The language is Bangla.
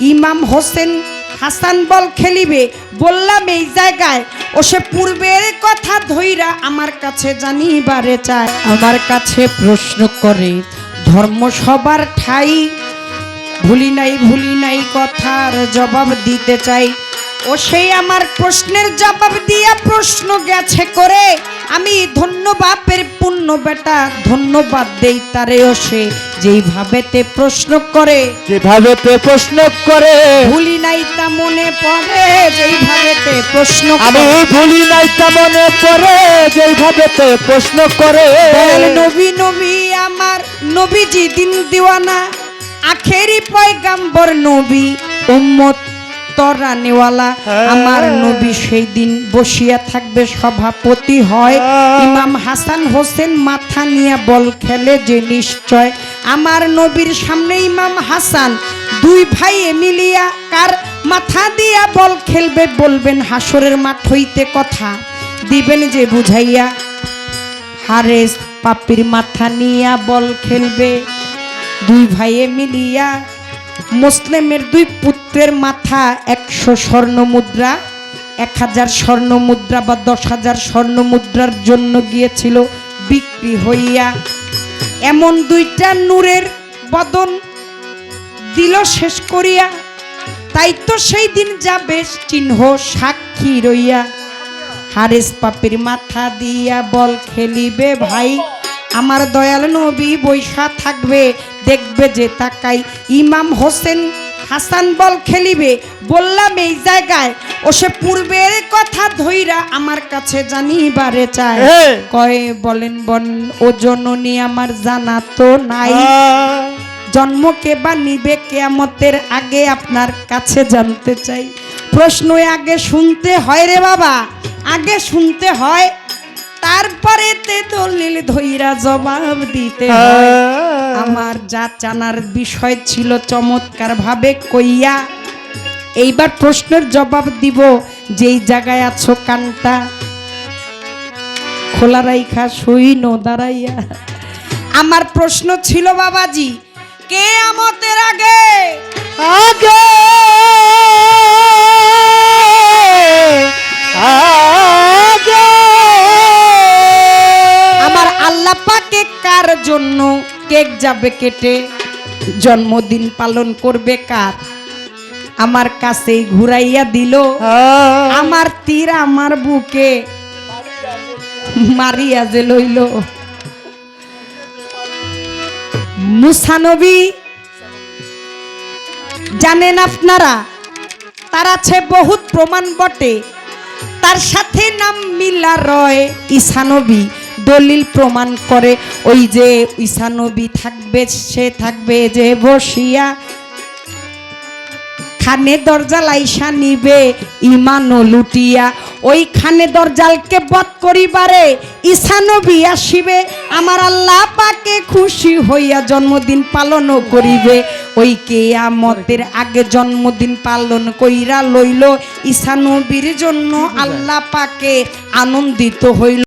ইমাম হোসেন হাসান বল খেলিবে, বললাম এই জায়গায়, ও সে পূর্বের কথা ধৈরা আমার কাছে জানিবারে চায়। আমার কাছে প্রশ্ন করে, ধর্ম সবার ঠাই, ভুলি নাই ভুলি নাই কথার জবাব দিতে চাই। ও সেই আমার প্রশ্নের জবাব দিয়া প্রশ্ন গেছে করে আমি ধন্য বাপের পুণ্য বেটা ধন্যবাদ দেই তারে ও সে যেইভাবেতে প্রশ্ন করে। যেভাবে তে প্রশ্ন করে। ভুলি নাই তা মনে পড়ে যেইভাবেতে প্রশ্ন আমি ভুলি নাই তা মনে পড়ে যেভাবে তে প্রশ্ন করে। নবী নবী আমার নবীজি দিন দিওয়ানা আখেরি পয়গাম্বর নবী উম্মত তরানেওয়ালা হ্যাঁ। আমার নবী সেই দিন বসিয়া থাকবে সভাপতি হয় হ্যাঁ। ইমাম হাসান হোসেন মাথা নিয়ে বল খেলে যে নিশ্চয় আমার নবীর সামনে ইমাম হাসান দুই ভাই মিলিয়া কার মাথা দিয়া বল খেলবে বলবেন হাসরের মাঠ হইতে কথা দিবেন যে বুঝাইয়া হারেস পাপির মাথা নিয়া বল খেলবে দুই ভাইয়ে মিলিয়া মুসলিমের দুই পুত্রের মাথা একশো স্বর্ণ মুদ্রা, এক হাজার স্বর্ণ মুদ্রা বা দশ হাজার স্বর্ণ মুদ্রার জন্য গিয়েছিল বিক্রি হইয়া। এমন দুইটা নূরের বদন দিল শেষ করিয়া, তাই তো সেই দিন যাবে চিহ্ন সাক্ষী রইয়া। হারেস পাপির মাথা দিয়া বল খেলিবে ভাই, আমার দয়াল নবী বৈশা থাকবে দেখবে যে তাকাই ইমাম হোসেন হাসান বল খেলিবে বললাম এই জায়গায় ও সে পূর্বের কথা ধইরা আমার কাছে জানিবারে চায়। কয়ে বলেন বন ও জননী আমার জানা তো নাই। জন্মকে বা নিবে কেয়ামতের আগে আপনার কাছে জানতে চাই। প্রশ্ন আগে শুনতে হয় রে বাবা আগে শুনতে হয় তারপরে তে দলিল ধইরা জবাব দিতে আমার যা জানার বিষয় ছিল চমৎকার ভাবে কইয়া এইবার প্রশ্নের জবাব দিব যেই জায়গায় আছো কানটা। খোলা রাইখা সইন দাঁড়াইয়া। আমার প্রশ্ন ছিল বাবাজি কে আমতের আগে কেক যাবে কেটে। জন্মদিন পালন করবে কার? আমার কাছেই ঘুরাইয়া দিল। আমার তীর আমার বুকে মারিয়া যে লইল। মুসানবী জানেন আপনারা তার আছে বহুত প্রমাণ বটে। তার সাথে নাম মিলা রয় ঈশানবী দলিল প্রমাণ করে, ওই যে ঈশানবী থাকবে, সে থাকবে যে বসিয়া। খানে দরজা লাইসা নিবে ইমানো লুটিয়া। ওই খানে দরজালকে বধ করিবারে ঈশানবী আসিবে। আমার আল্লাহ পাকে খুশি হইয়া জন্মদিন পালনও করিবে। ওই কেয়ামতের আগে জন্মদিন পালন কইরা লইল ঈশানবীর জন্য আল্লাহ পাকে আনন্দিত হইল।